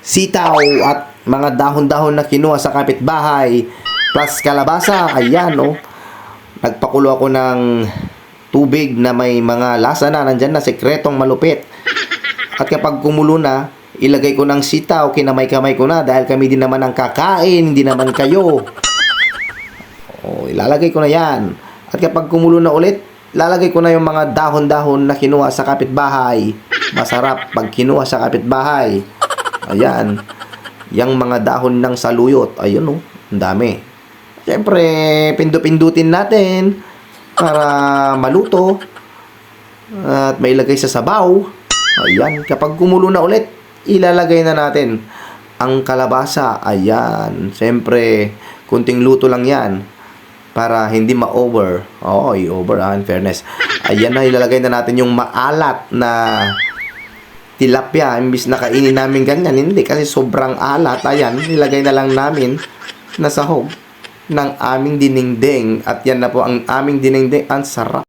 sitaw at mga dahon-dahon na kinuha sa kapitbahay plus kalabasa. Ayan, oh. Nagpakulo ako ng tubig na may mga lasa na. Nandyan na, sekretong malupit. At kapag kumulo na, ilagay ko ng sitaw, kinamay-kamay ko na dahil kami din naman ang kakain, hindi naman kayo. O, ilalagay ko na yan. At kapag kumulo na ulit, lalagay ko na yung mga dahon-dahon na kinuha sa kapitbahay. Masarap pag kinuha sa kapitbahay. Ayan. Yang mga dahon ng saluyot. Ayun oh, ang dami. Siyempre, pindu-pindutin natin para maluto. At mailagay sa sabaw. Ayan, kapag kumulo na ulit, ilalagay na natin ang kalabasa. Ayan, siyempre, kunting luto lang yan para hindi ma-over. Oo, i-over ah, in fairness. Ayan na, ilalagay na natin yung maalat na tilapia. Imbis na kainin namin ganyan, hindi kasi sobrang alat. Ayan, nilagay na lang namin na sahog ng aming dinengdeng. At yan na po ang aming dinengdeng. Ang sarap.